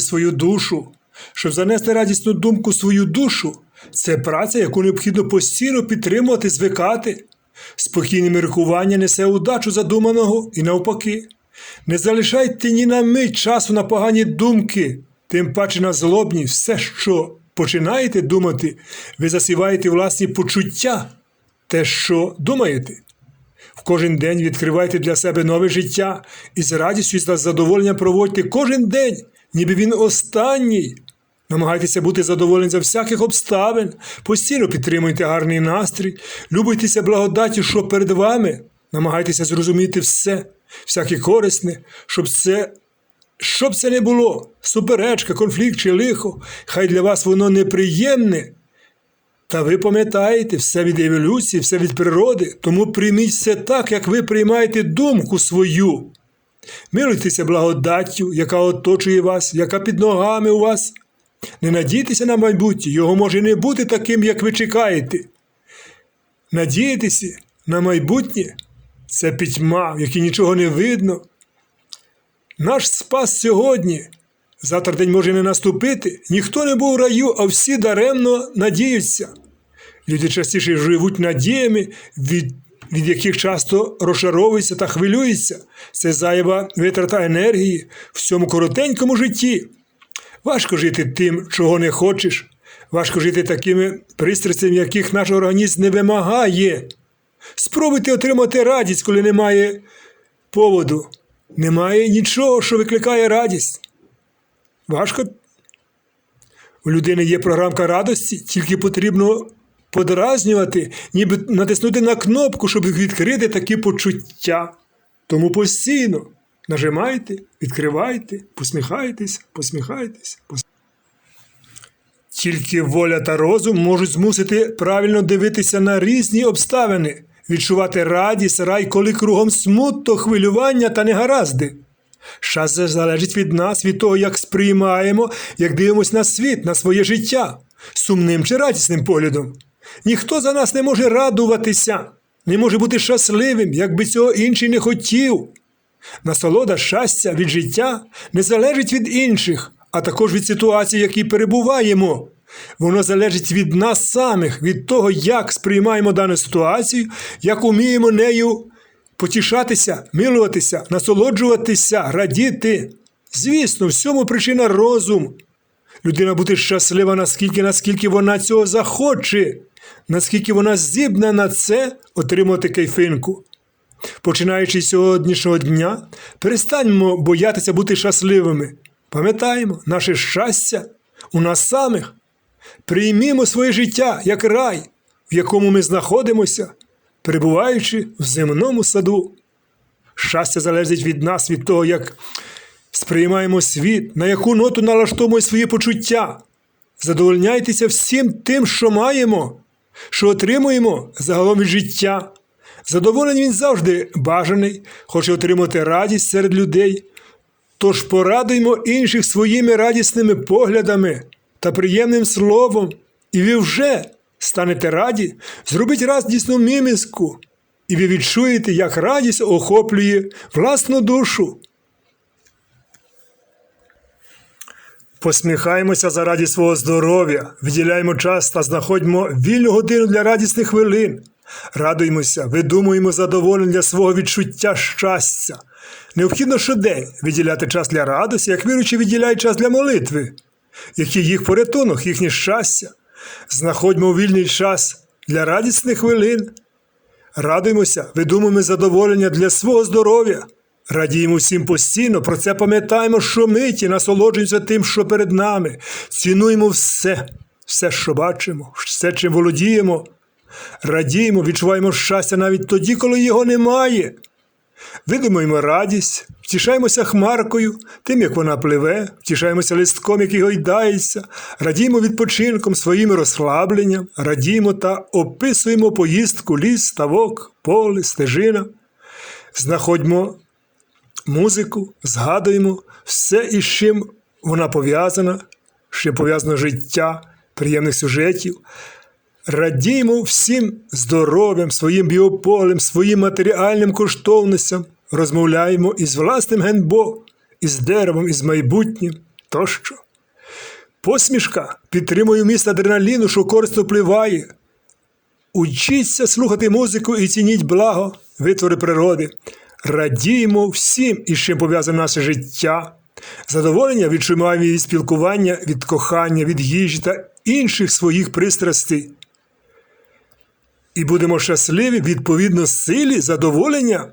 свою душу. Щоб занести радісну думку свою душу, це праця, яку необхідно постійно підтримувати, звикати. Спокійне міркування несе удачу задуманого і навпаки. Не залишайте ні на мить часу на погані думки, тим паче на злобні, все, що починаєте думати, ви засіваєте власні почуття, те, що думаєте. В кожен день відкривайте для себе нове життя і з радістю і з задоволенням проводьте кожен день, ніби він останній. Намагайтеся бути задоволені за всяких обставин, постійно підтримуйте гарний настрій, любуйтеся благодаттю, що перед вами, намагайтеся зрозуміти все, всяке корисне, щоб це, щоб це не було, суперечка, конфлікт чи лихо, хай для вас воно неприємне, та ви пам'ятаєте все від еволюції, все від природи, тому прийміть все так, як ви приймаєте думку свою. Милуйтеся благодаттю, яка оточує вас, яка під ногами у вас. Не надійтеся на майбутнє, його може не бути таким, як ви чекаєте. Надіятися на майбутнє це пітьма, в якій нічого не видно. Наш спас сьогодні. Завтра день може не наступити. Ніхто не був в раю, а всі даремно надіються. Люди частіше живуть надіями, від, від яких часто розчаровуються та хвилюються. Це зайва витрата енергії в цьому коротенькому житті. Важко жити тим, чого не хочеш. Важко жити такими пристрастями, яких наш організм не вимагає. Спробуйте отримати радість, коли немає поводу. Немає нічого, що викликає радість. Важко. У людини є програмка радості, тільки потрібно подразнювати, ніби натиснути на кнопку, щоб відкрити такі почуття. Тому постійно нажимайте, відкривайте, посміхайтесь, посміхайтесь. пос- Тільки воля та розум можуть змусити правильно дивитися на різні обставини, відчувати радість, рай, коли кругом смуток, хвилювання та негаразди. Щастя залежить від нас, від того, як сприймаємо, як дивимося на світ, на своє життя, сумним чи радісним поглядом. Ніхто за нас не може радуватися, не може бути щасливим, якби цього інший не хотів. Насолода щастя від життя не залежить від інших, а також від ситуації, в якій перебуваємо. Воно залежить від нас самих, від того, як сприймаємо дану ситуацію, як уміємо нею потішатися, милуватися, насолоджуватися, радіти. Звісно, всьому причина розум. Людина буде щаслива наскільки, наскільки вона цього захоче, наскільки вона здібна на це отримати кайфинку. Починаючи з сьогоднішнього дня, перестаньмо боятися бути щасливими. Пам'ятаємо, наше щастя у нас самих. Приймімо своє життя як рай, в якому ми знаходимося, перебуваючи в земному саду. Щастя залежить від нас, від того, як сприймаємо світ, на яку ноту налаштовуємо свої почуття. Задовольняйтеся всім тим, що маємо, що отримуємо загалом від життя. Задоволений він завжди бажаний, хоче отримати радість серед людей. Тож порадуймо інших своїми радісними поглядами та приємним словом, і ви вже станете раді, зробіть радісну міміску, і ви відчуєте, як радість охоплює власну душу. Посміхаємося заради свого здоров'я, виділяємо час та знаходимо вільну годину для радісних хвилин. Радуємося, видумуємо задоволення для свого відчуття щастя. Необхідно щодень виділяти час для радості, як віруючі виділяють час для молитви, який їх порятунок, їхнє щастя. Знаходьмо вільний час для радісних хвилин. Радуємося, видумуємо задоволення для свого здоров'я. Радіємо всім постійно, про це пам'ятаємо, що миті, насолоджуємося тим, що перед нами. Цінуємо все, все, що бачимо, все, чим володіємо. Радіємо, відчуваємо щастя навіть тоді, коли його немає. Видумуємо радість, втішаємося хмаркою, тим, як вона пливе, втішаємося листком, який гойдається, радіємо відпочинком, своїм розслабленням, радіємо та описуємо поїздку, ліс, ставок, поле, стежина. Знаходьмо музику, згадуємо все, із чим вона пов'язана, з чим пов'язано життя, приємних сюжетів. Радіємо всім здоров'ям, своїм біополем, своїм матеріальним коштовностям, розмовляємо із власним генбо, із деревом, із майбутнім тощо. Посмішка підтримує вміст адреналіну, що корисно впливає. Учіться слухати музику і цініть благо, витвори природи. Радіємо всім, із чим пов'язане наше життя. Задоволення відчуваємо від спілкування, від кохання, від їжі та інших своїх пристрастей. І будемо щасливі відповідно силі задоволення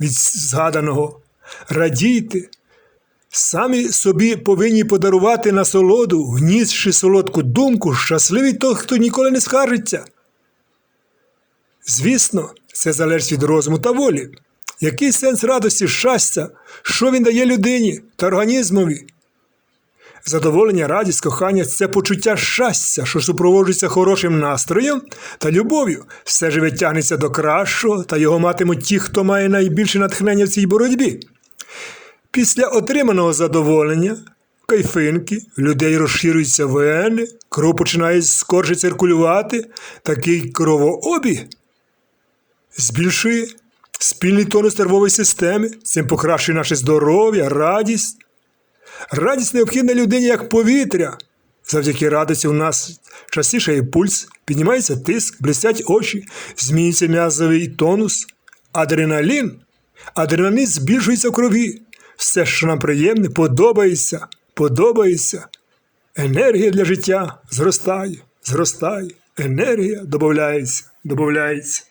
від згаданого. Радійте. Самі собі повинні подарувати насолоду, внісши солодку думку, щасливий той, хто ніколи не скаржиться. Звісно, це залежить від розуму та волі. Який сенс радості, щастя, що він дає людині та організмові? Задоволення, радість, кохання це почуття щастя, що супроводжується хорошим настроєм та любов'ю. Все живе тягнеться до кращого, та його матимуть ті, хто має найбільше натхнення в цій боротьбі. Після отриманого задоволення, кайфинки, людей розширюються вени, кров починає скорше циркулювати, такий кровообіг збільшує спільний тонус нервової системи, цим покращує наше здоров'я, радість. Радість необхідна людині як повітря. Завдяки радості у нас частіше пульс, піднімається тиск, блистять очі, змінюється м'язовий тонус, адреналін. Адреналін збільшується в крові. Все, що нам приємне, подобається, подобається. Енергія для життя зростає, зростає, енергія додається, додається.